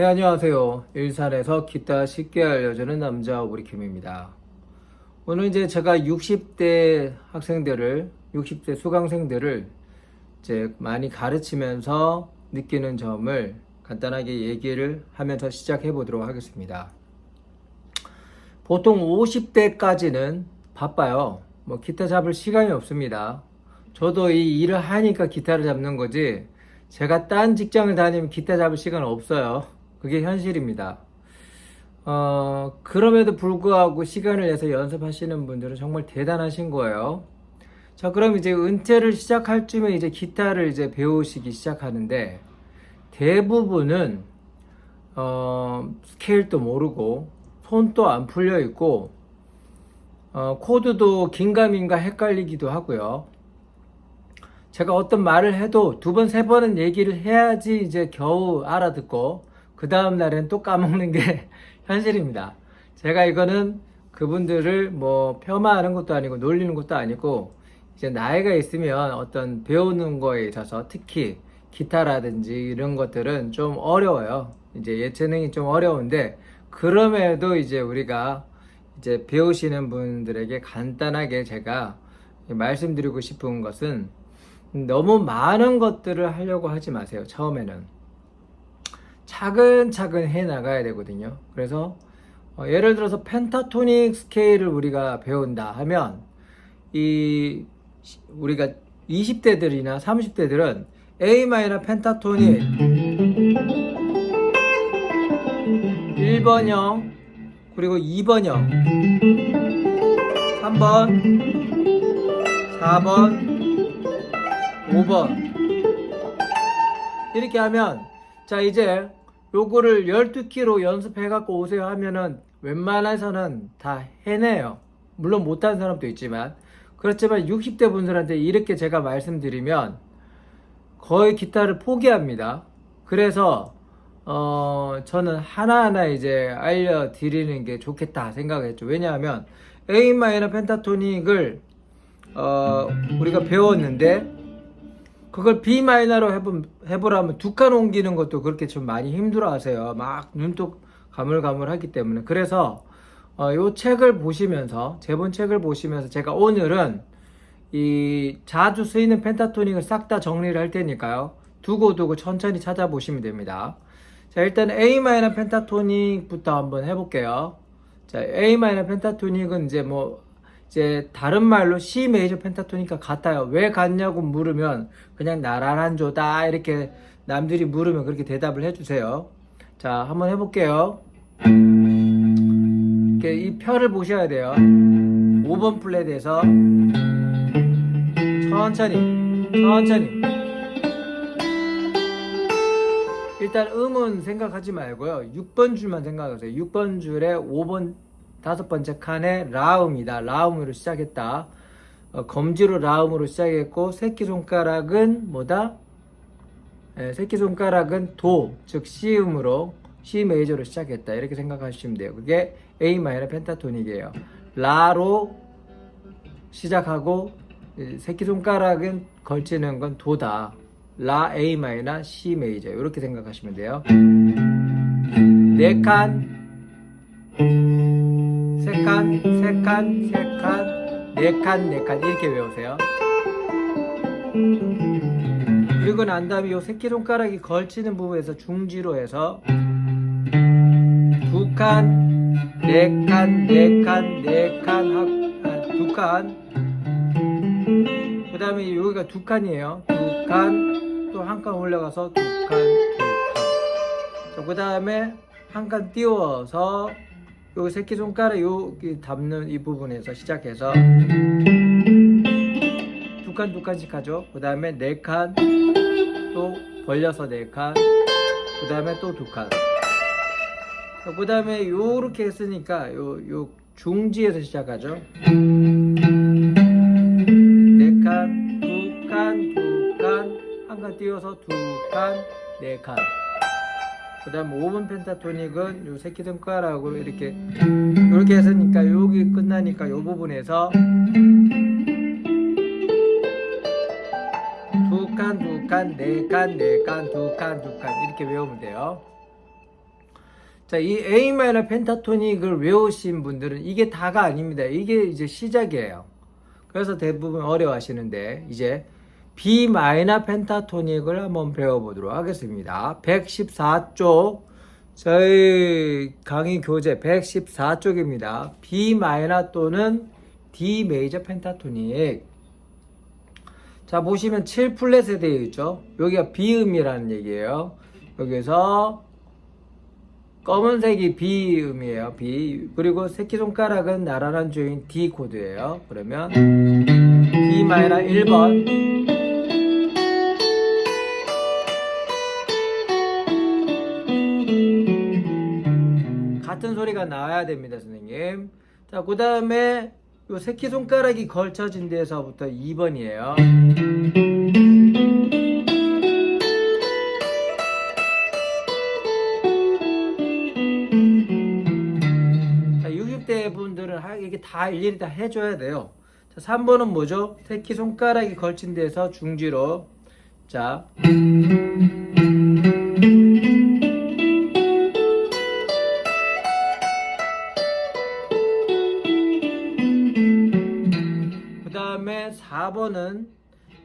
네, 안녕하세요. 일산에서 기타 쉽게 알려주는 남자 오리킴입니다. 오늘 이제 제가 60대 학생들을, 60대 수강생들을 이제 많이 가르치면서 느끼는 점을 간단하게 얘기를 하면서 시작해 보도록 하겠습니다. 보통 50대까지는 바빠요. 뭐 기타 잡을 시간이 없습니다. 저도 이 일을 하니까 기타를 잡는 거지. 제가 딴 직장을 다니면 기타 잡을 시간 없어요. 그게 현실입니다. 어, 그럼에도 불구하고 시간을 내서 연습하시는 분들은 정말 대단하신 거예요. 자, 그럼 이제 은퇴를 시작할 쯤에 이제 기타를 이제 배우시기 시작하는데 대부분은 어, 스케일도 모르고 손도 안 풀려 있고 어, 코드도 긴가민가 헷갈리기도 하고요. 제가 어떤 말을 해도 두 번, 세 번은 얘기를 해야지 이제 겨우 알아듣고 그 다음 날엔 또 까먹는 게 현실입니다. 제가 이거는 그분들을 뭐 폄하하는 것도 아니고 놀리는 것도 아니고 이제 나이가 있으면 어떤 배우는 거에 있어서 특히 기타라든지 이런 것들은 좀 어려워요. 이제 예체능이 좀 어려운데 그럼에도 이제 우리가 이제 배우시는 분들에게 간단하게 제가 말씀드리고 싶은 것은 너무 많은 것들을 하려고 하지 마세요. 처음에는. 차근차근 해 나가야 되거든요. 그래서 어, 예를 들어서 펜타토닉 스케일을 우리가 배운다 하면 이 시- 우리가 20대들이나 30대들은 A 마이너 펜타토닉 1번형 그리고 2번형 3번 4번 5번 이렇게 하면 자 이제 요거를 12키로 연습해 갖고 오세요 하면은 웬만해서는 다 해내요. 물론 못하는 사람도 있지만. 그렇지만 60대 분들한테 이렇게 제가 말씀드리면 거의 기타를 포기합니다. 그래서 어 저는 하나하나 이제 알려드리는 게 좋겠다 생각했죠. 왜냐하면 A 마이너 펜타토닉을 어 우리가 배웠는데 그걸 B 마이너로 해보, 해보라면 두 칸 옮기는 것도 그렇게 좀 많이 힘들어 하세요. 막 눈독 가물가물 하기 때문에. 그래서, 어, 요 책을 보시면서, 제본 책을 보시면서 제가 오늘은 이 자주 쓰이는 펜타토닉을 싹 다 정리를 할 테니까요. 두고두고 천천히 찾아보시면 됩니다. 자, 일단 A 마이너 펜타토닉부터 한번 해볼게요. 자, A 마이너 펜타토닉은 이제 뭐, 이제 다른 말로 C 메이저 펜타토닉과 같아요. 왜 같냐고 물으면 그냥 나란한 조다 이렇게 남들이 물으면 그렇게 대답을 해주세요. 자, 한번 해볼게요. 이렇게 이 표를 보셔야 돼요. 5번 플랫에서 천천히, 천천히. 일단 음은 생각하지 말고요. 6번 줄만 생각하세요. 6번 줄에 5번 다섯 번째 칸에 라음이다. 라음으로 시작했다. 어, 검지로 라음으로 시작했고 새끼손가락은 뭐다? 예, 새끼손가락은 도, 즉 C음으로 C 메이저로 시작했다. 이렇게 생각하시면 돼요. 그게 A 마이너 펜타토닉이에요. 라로 시작하고 이 새끼손가락은 걸치는 건 도다. 라 A 마이너 C 메이저 이렇게 생각하시면 돼요. 네 칸, 세 칸, 세 칸, 세 칸, 네 칸, 네 칸 이렇게 외우세요. 그리고 난 다음에 이 새끼손가락이 걸치는 부분에서 중지로 해서 두 칸, 네 칸, 네 칸, 네 칸, 아, 두 칸. 그 다음에 여기가 두 칸이에요. 두 칸, 또 한 칸 올라가서 두 칸, 두 칸. 그 다음에 한 칸 띄워서 요 새끼손가락 여기 담는 이 부분에서 시작해서 두 칸 두 칸씩 하죠. 그 다음에 네 칸 또 벌려서 네 칸. 그 다음에 또 두 칸. 그 다음에 요렇게 했으니까 요, 요 중지에서 시작하죠. 네 칸, 두 칸, 두 칸, 한 칸 띄워서 두 칸, 네 칸. 그 다음 5번 펜타토닉은 요 새끼 손가락으로 이렇게 이렇게 했으니까 여기 끝나니까 요 부분에서 두 칸, 두 칸, 네 칸, 네 칸, 두 칸, 두 칸 이렇게 외우면 돼요. 자, 이 A 마이너 펜타토닉을 외우신 분들은 이게 다가 아닙니다. 이게 이제 시작이에요. 그래서 대부분 어려워하시는데 이제 B 마이너 펜타토닉을 한번 배워보도록 하겠습니다. 114쪽 저희 강의 교재 114쪽입니다. B 마이너 또는 D 메이저 펜타토닉. 자 보시면 7 플랫에 되어 있죠. 여기가 비음이라는 얘기예요. 여기서 검은색이 B음이에요. B 그리고 새끼손가락은 나란한 주인 D 코드예요. 그러면 D 마이너 1번 같은 소리가 나와야 됩니다, 선생님. 자, 그 다음에 요 새끼손가락이 걸쳐진 데서부터 2번이에요. 자, 60대 분들은 하- 이게 다 일일이 다 해줘야 돼요. 자, 3번은 뭐죠? 새끼손가락이 걸친 데서 중지로. 자.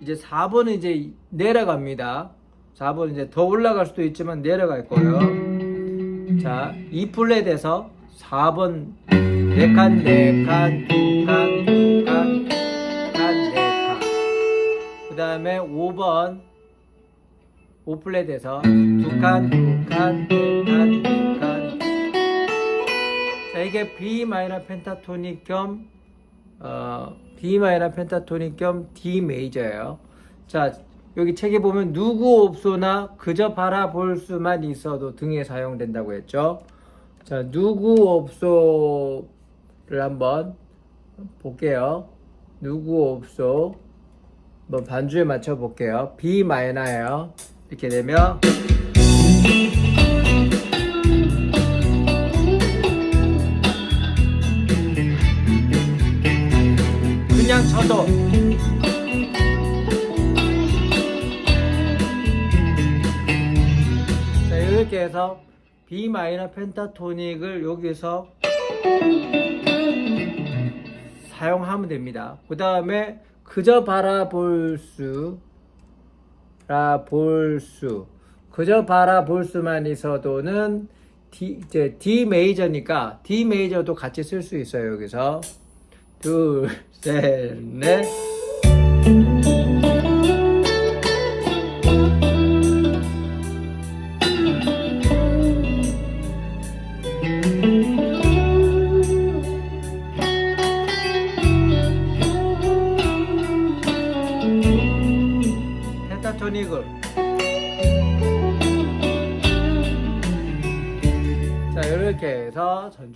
이제 4번은 이제 내려갑니다. 4번은 이제 더 올라갈 수도 있지만 내려갈 거예요. 자, 2 플랫에서 4번 네 칸, 네 칸, 두 칸, 두 칸, 두 칸, 네 칸. 그 다음에 5번 5 플랫에서 두 칸, 두 칸, 네 칸, 두 칸. 자, 이게 B 마이너 펜타토닉 겸 어, D 마이너 펜타토닉 겸 D 메이저예요. 자, 여기 책에 보면 누구 없소나 그저 바라볼 수만 있어도 등에 사용된다고 했죠. 자, 누구 없소를 한번 볼게요. 누구 없소. 한번 반주에 맞춰 볼게요. B 마이너예요. 이렇게 되면 쳐도 자 이렇게 해서 B 마이너 펜타토닉을 여기서 사용하면 됩니다. 그 다음에 그저 바라볼 수라 볼 수. 그저 바라볼 수만 있어도는 D, 이제 D 메이저니까 D 메이저도 같이 쓸 수 있어요. 여기서 Dur, ser, ne?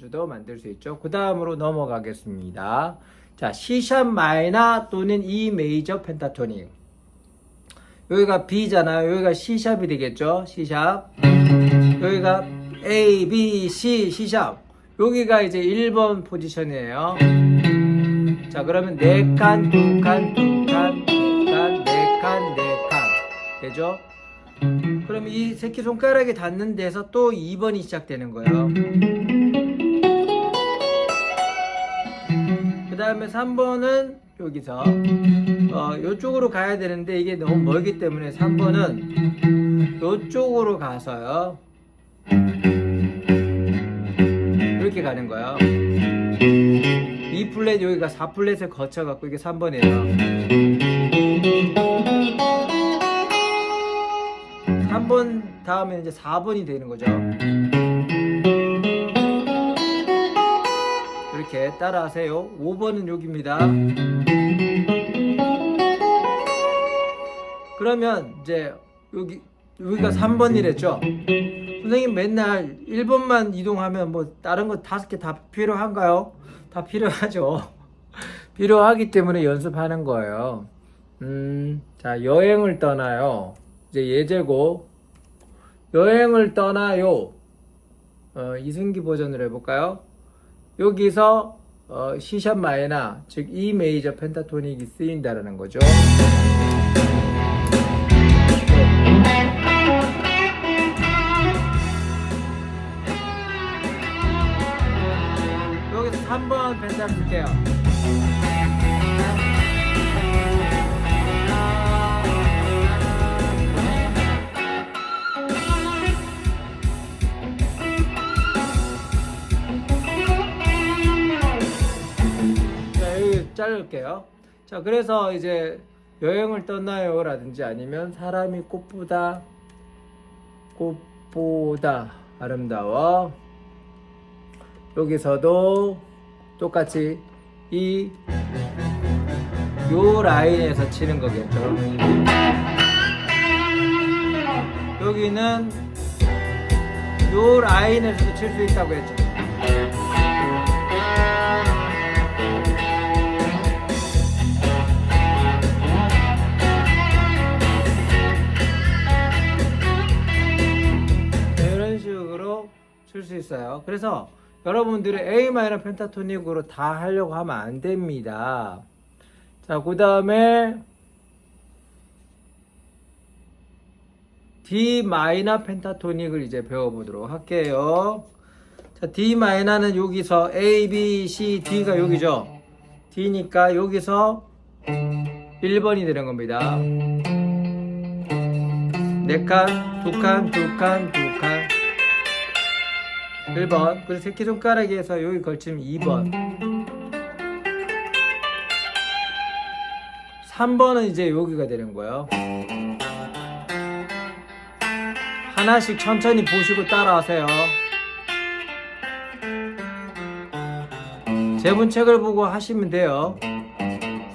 전주도 만들 수 있죠. 그 다음으로 넘어가겠습니다. 자 C샵 마이너 또는 E 메이저 펜타토닉 여기가 B잖아요. 여기가 C샵이 되겠죠? C샵. 여기가 A, B, C, C샵. 여기가 이제 1번 포지션이에요. 자 그러면 네 칸, 두 칸, 두 칸, 두 칸, 네 칸, 네 칸. 되죠? 그럼 이 새끼 손가락에 닿는 데서 또 2번이 시작되는 거예요. 다음에 3번은 여기서 어, 이쪽으로 가야 되는데 이게 너무 멀기 때문에 3번은 이쪽으로 가서요. 이렇게 가는 거예요. E 플랫 여기가 4 플랫을 거쳐 갖고 이게 3번이에요. 3번 다음에 이제 4번이 되는 거죠. 이렇게 따라하세요. 5번은 여기입니다. 그러면 이제 여기 여기가 3번이랬죠. 선생님 맨날 1번만 이동하면 뭐 다른 거 다섯 개 다 필요한가요? 다 필요하죠. 필요하기 때문에 연습하는 거예요. 음, 자, 여행을 떠나요. 이제 예제고, 여행을 떠나요. 어, 이승기 버전으로 해볼까요? 여기서 어, C샵 마이너 즉 E 메이저 펜타토닉이 쓰인다라는 거죠. 여기서 3번 펜타 쓸게요. 자를게요. 자, 그래서 이제 여행을 떠나요 라든지 아니면 사람이 꽃보다 꽃보다 아름다워. 여기서도 똑같이 이 요 라인에서 치는 거겠죠. 여기는 요 라인에서도 칠 수 있다고 했죠. 있어요. 그래서 여러분들이 A 마이너 펜타토닉으로 다 하려고 하면 안 됩니다. 자, 그 다음에 D 마이너 펜타토닉을 이제 배워보도록 할게요. 자, D 마이너는 여기서 A, B, C, D가 여기죠. D니까 여기서 1번이 되는 겁니다. 네 칸, 두 칸, 두 칸, 두 칸. 1번. 그리고 새끼손가락에서 여기 걸치면 2번. 3번은 이제 여기가 되는 거예요. 하나씩 천천히 보시고 따라하세요. 제문책을 보고 하시면 돼요.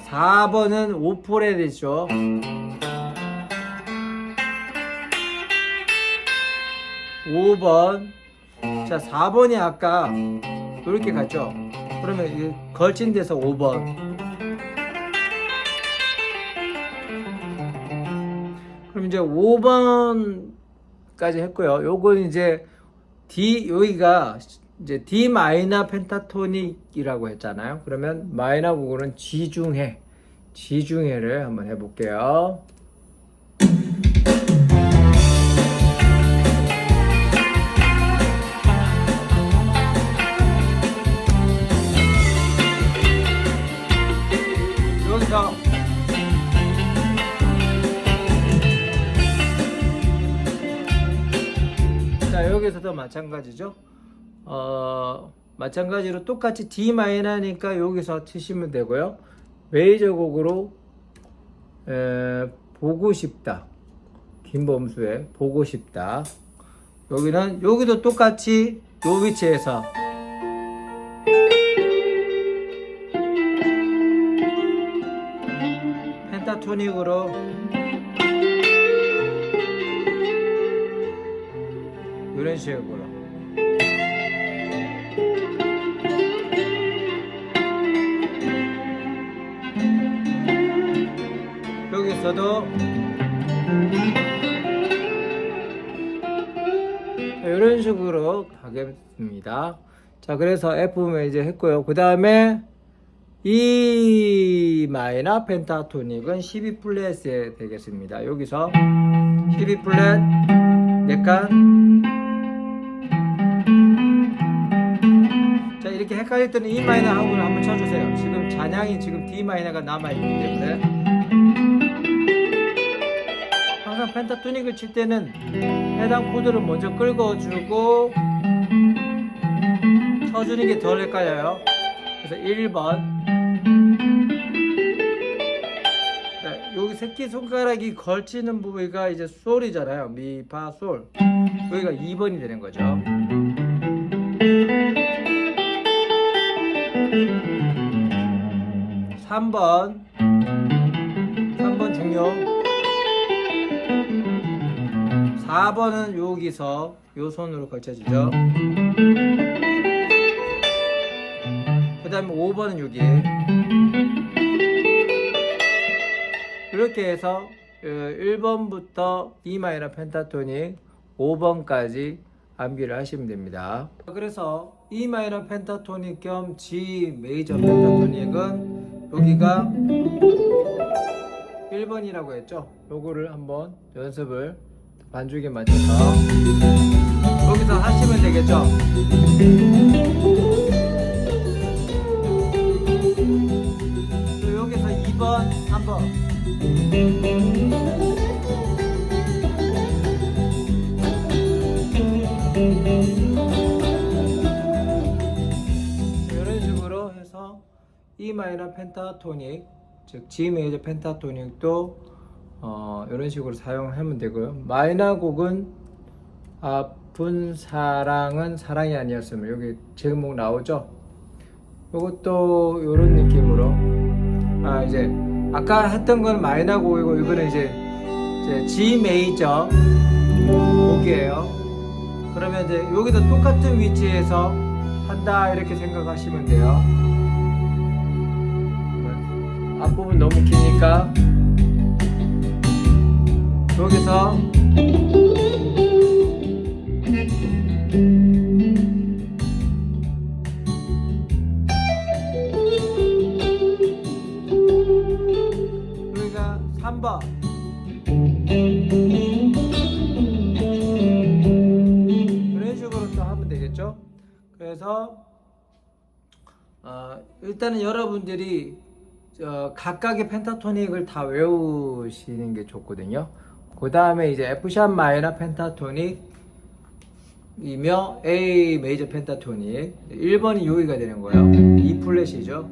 4번은 5폴에 되죠. 5번. 자, 4번이 아까 이렇게 갔죠? 그러면 이 걸친 데서 5번. 그럼 이제 5번까지 했고요. 요건 이제 D, 여기가 이제 D 마이너 펜타토닉이라고 했잖아요. 그러면 마이너 곡은 G중해. G중해를 한번 해볼게요. 마찬가지죠. 어 마찬가지로 똑같이 D 마이너니까 여기서 치시면 되고요. 메이저 곡으로 에, 보고 싶다. 김범수의 보고 싶다. 여기는 여기도 똑같이 요 위치에서 펜타토닉으로 이런 식으로 여기서도 이런 식으로 가겠습니다. 자, 그래서 F면 이제 했고요. 그 다음에 E 마이너 펜타토닉은 12 플랫에 되겠습니다. 여기서 12 플랫 4칸 이렇게 헷갈릴 때는 E 마이너 하고를 한번 쳐주세요. 지금 잔향이 지금 D 마이너가 남아 있기 때문에 항상 펜타토닉을 칠 때는 해당 코드를 먼저 긁어주고 쳐주는 게 덜 헷갈려요. 그래서 1번 자, 여기 새끼 손가락이 걸치는 부위가 이제 솔이잖아요. 미, 파, 솔. 여기가 2번이 되는 거죠. 삼번 3번 중요. 4번은 여기서 요 손으로 걸쳐지죠. 그 다음에 5번은 여기. 이렇게 해서 1번부터 E 마이너 펜타토닉 5번까지 암기를 하시면 됩니다. 그래서 E 마이너 펜타토닉 겸 G 메이저 펜타토닉은 여기가 1번이라고 했죠. 요거를 한번 연습을 반죽에 맞춰서 여기서 하시면 되겠죠. 마이너 펜타토닉 즉 G 메이저 펜타토닉도 어, 이런 식으로 사용하면 되고요. 마이너 곡은 아픈 사랑은 사랑이 아니었음을 여기 제목 나오죠. 이것도 이런 느낌으로 아 이제 아까 했던 건 마이너 곡이고 이거는 이제, 이제 G 메이저 곡이에요. 그러면 이제 여기도 똑같은 위치에서 한다 이렇게 생각하시면 돼요. 앞부분 너무 기니까. 여기서. 여기가 3번. 이런 식으로 또 하면 되겠죠? 그래서 어, 일단은 여러분들이 저 각각의 펜타토닉을 다 외우시는 게 좋거든요. 그 다음에 이제 F샵 마이너 펜타토닉 이며 A 메이저 펜타토닉. 1번이 여기가 되는 거예요. E 플랫이죠.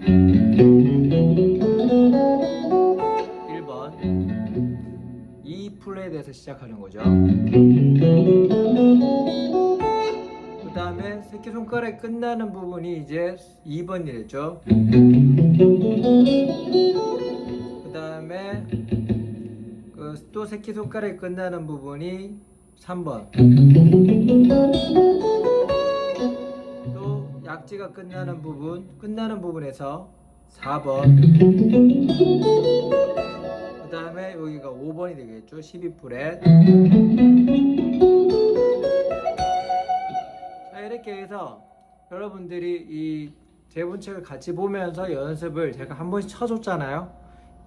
1번. E 플랫에서 시작하는 거죠 그 다음에 새끼손가락이 끝나는 부분이 이제 2번이 되죠. 그 다음에 그 또 새끼손가락이 끝나는 부분이 3번. 또 약지가 끝나는 부분 끝나는 부분에서 4번. 그 다음에 여기가 5번이 되겠죠. 12프렛 자 이렇게 해서 여러분들이 이 제본책을 같이 보면서 연습을 제가 한 번씩 쳐줬잖아요.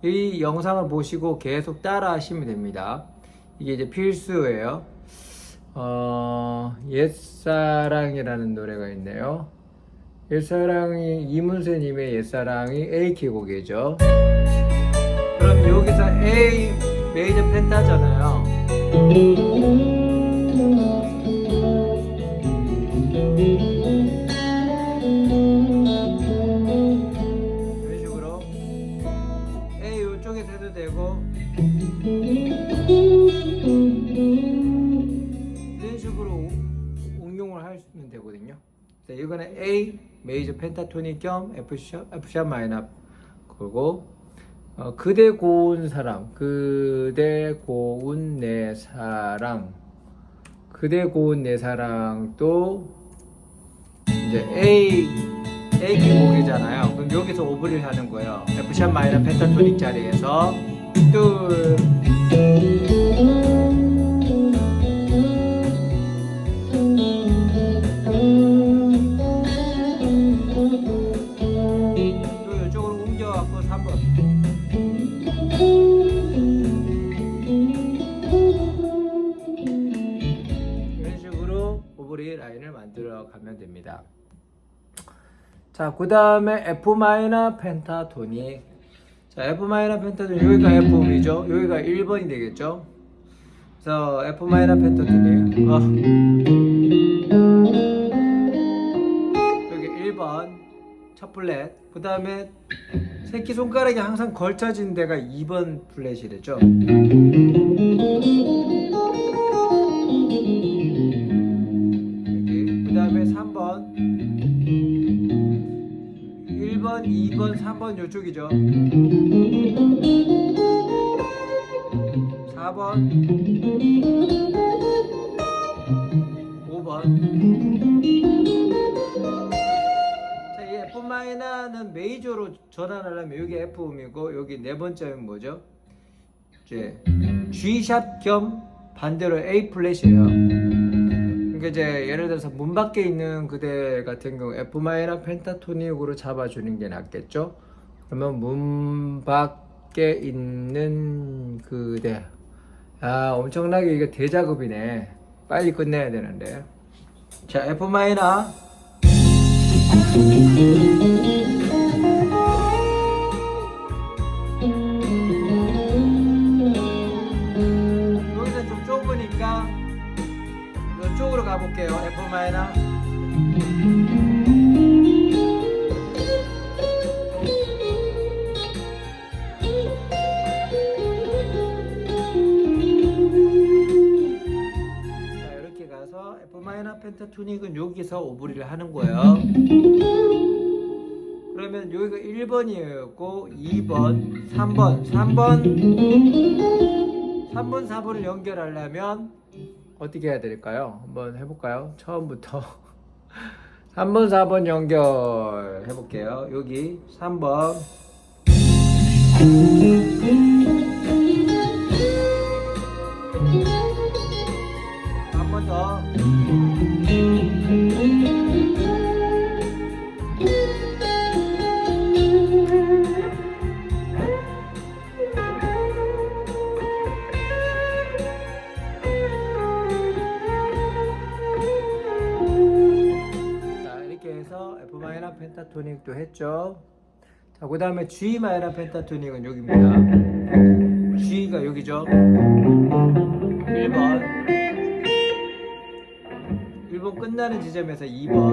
이 영상을 보시고 계속 따라 하시면 됩니다. 이게 이제 필수예요. 어, 옛사랑이라는 노래가 있네요. 옛사랑이 이문세님의 옛사랑이 A키 곡이죠. 그럼 여기서 A 메이저 펜타잖아요 이거는 A 메이저 펜타토닉 겸 F 샵 마이너 그리고 어, 그대 고운 사람 그대 고운 내 사랑 그대 고운 내 사랑도 이제 A A 기곡이잖아요. 그럼 여기서 오브를 하는 거예요. F 샵 마이너 펜타토닉 자리에서 뚜 자 그 다음에 F 마이너 펜타토닉 자 F 마이너 펜타토닉 여기가 F음이죠. 여기가 1번이 되겠죠? 그래서 F 마이너 펜타토닉 어. 여기 1번 첫 플랫 그 다음에 새끼 손가락이 항상 걸쳐진 데가 2번 플랫이랬죠 3번 요쪽이죠 4번 5번 자, 이 F 마이너는 메이저로 전환하려면 여기 F음이고 여기 네 번째는 뭐죠? 이제 G 샵 겸 반대로 A 플랫이에요. 그러니까 이제 예를 들어서 문 밖에 있는 그대 같은 경우 F 마이너 펜타토닉으로 잡아주는 게 낫겠죠? 그러면 문 밖에 있는 그대. 아 엄청나게 이게 대작업이네. 빨리 끝내야 되는데. 자 F 마이너 여기서 좀 좁으니까 이쪽으로 가 가볼게요. F 마이너. 마이너 펜타토닉은 여기서 오브리를 하는 거예요. 그러면 여기가 1번이었고 2번, 3번, 3번 3번, 4번을 연결하려면 어떻게 해야 될까요? 한번 해볼까요? 처음부터 3번, 4번 연결 해볼게요. 여기 3번 한번 더. 펜타토닉도 했죠. 자 그 다음에 G 마이너 펜타토닉은 여기입니다. G가 여기죠. 1번 1번 끝나는 지점에서 2번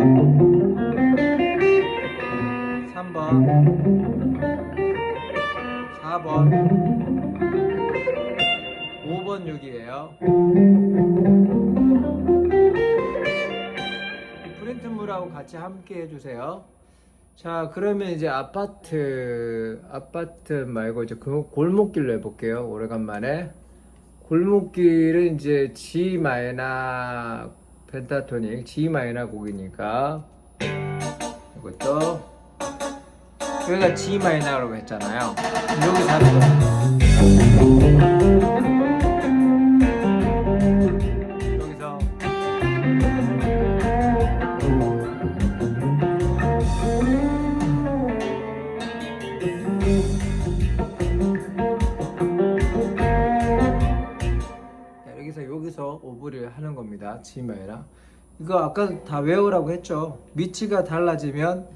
3번 4번 5번 여기에요 이 프린트물하고 같이 함께 해주세요 자 그러면 이제 아파트 아파트 말고 이제 그 골목길로 해볼게요. 오래간만에. 골목길은 이제 G 마이너 펜타토닉 G 마이너 곡이니까. 이것도. 여기가 G 마이너라고 했잖아요. 여기서 하는 거 지마이라. 이거 아까 다 외우라고 했죠. 위치가 달라지면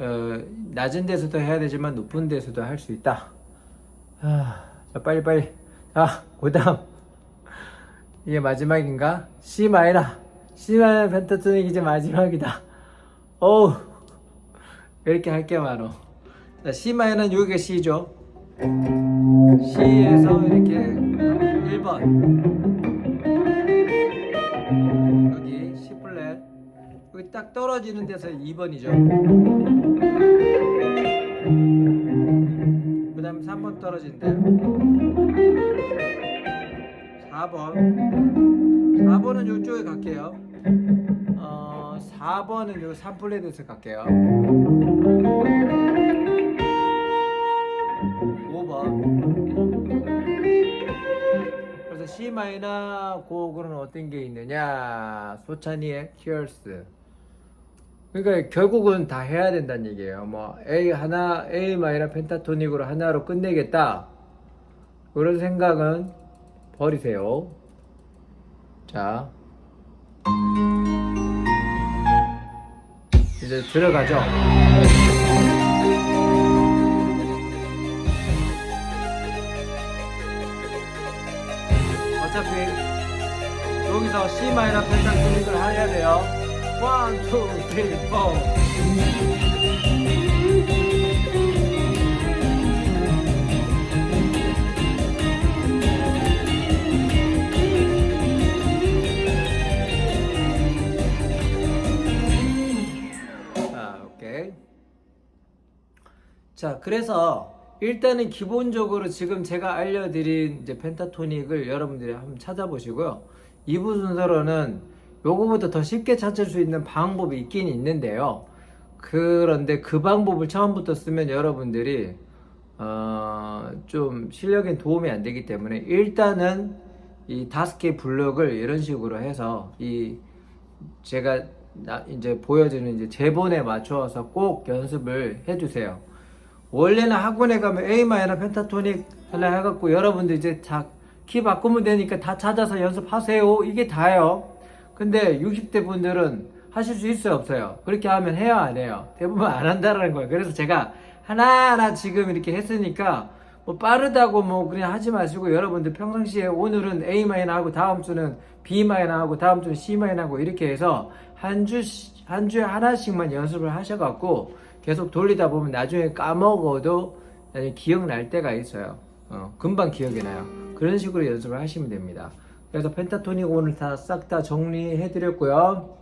어, 낮은 데서도 해야 되지만 높은 데서도 할 수 있다. 아, 자 빨리 빨리. 자, 그다음 이게 마지막인가? C. C 마이너 펜타토닉 이제 마지막이다. 어우 이렇게 할게 많어. 자, C 마이너는 여기가 C죠. C에서 이렇게 1번 딱 떨어지는 데서 2번이죠. 그 다음에 3번 떨어진대 4번. 4번은 이쪽에 갈게요. 어, 4번은 요 3플랫에서 갈게요. 5번. 그래서 C 마이너 곡은 어떤 게 있느냐? 소찬이의 Tears 그러니까 결국은 다 해야 된다는 얘기예요. 뭐 A 하나 A 마이너 펜타토닉으로 하나로 끝내겠다. 그런 생각은 버리세요. 자. 이제 들어가죠. 어차피 여기서 C 마이너 펜타토닉을 해야 돼요. 1, 2, 3, 4. 자, 오케이. 자, 그래서 일단은 기본적으로 지금 제가 알려드린 이제 펜타토닉을 여러분들이 한번 찾아보시고요. 2부 순서로는 요거보다 더 쉽게 찾을 수 있는 방법이 있긴 있는데요. 그런데 그 방법을 처음부터 쓰면 여러분들이 어, 좀 실력엔 도움이 안 되기 때문에 일단은 이 다섯 개 블록을 이런 식으로 해서 이 제가 나- 이제 보여주는 이제 제본에 맞추어서 꼭 연습을 해주세요. 원래는 학원에 가면 A 마이너 펜타토닉 하나 해갖고 여러분들 이제 다 키 바꾸면 되니까 다 찾아서 연습하세요. 이게 다예요. 근데 60대 분들은 하실 수 있어요, 없어요? 그렇게 하면 해요, 안 해요? 대부분 안 한다라는 거예요. 그래서 제가 하나하나 지금 이렇게 했으니까 뭐뭐 빠르다고 뭐 그냥 하지 마시고 여러분들 평상시에 오늘은 A 마이너 하고 다음 주는 B 마이너 하고 다음 주는 C 마이너 하고 이렇게 해서 한 주 한 주에 하나씩만 연습을 하셔갖고 계속 돌리다 보면 나중에 까먹어도 나중에 기억날 때가 있어요. 어, 금방 기억이 나요. 그런 식으로 연습을 하시면 됩니다. 그래서 펜타토닉 오늘 다싹다 정리해 드렸고요.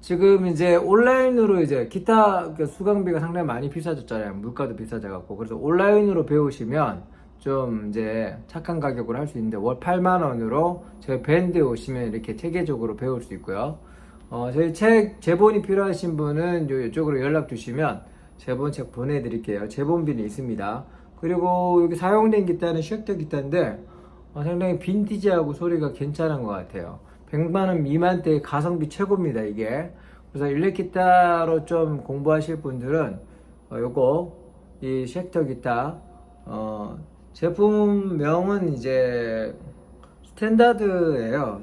지금 이제 온라인으로 이제 기타 그 수강비가 상당히 많이 비싸졌잖아요. 물가도 비싸져갖고. 그래서 온라인으로 배우시면 좀 이제 착한 가격으로 할 수 있는데 월 8만 원으로 저희 밴드에 오시면 이렇게 체계적으로 배울 수 있고요. 어, 저희 책 제본이 필요하신 분은 요, 이쪽으로 연락 주시면 제본 책 보내드릴게요. 제본비는 있습니다. 그리고 여기 사용된 기타는 쉑터 기타인데 어, 상당히 빈티지하고 소리가 괜찮은 것 같아요. 100만 원 미만대의 가성비 최고입니다, 이게. 그래서 일렉 기타로 좀 공부하실 분들은 어, 요거 이 쉑터 기타 어, 제품명은 이제 스탠다드예요.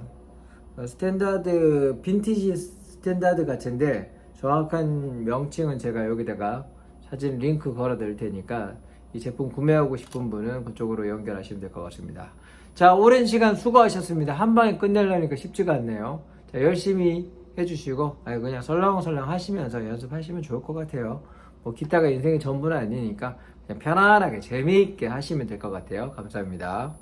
어, 스탠다드 빈티지 스탠다드 같은데 정확한 명칭은 제가 여기다가 사진 링크 걸어 드릴 테니까 이 제품 구매하고 싶은 분은 그쪽으로 연결하시면 될 것 같습니다. 자, 오랜 시간 수고하셨습니다. 한 방에 끝내려니까 쉽지가 않네요. 자, 열심히 해주시고, 아니, 그냥 설렁설렁 하시면서 연습하시면 좋을 것 같아요. 뭐, 기타가 인생의 전부는 아니니까, 그냥 편안하게 재미있게 하시면 될 것 같아요. 감사합니다.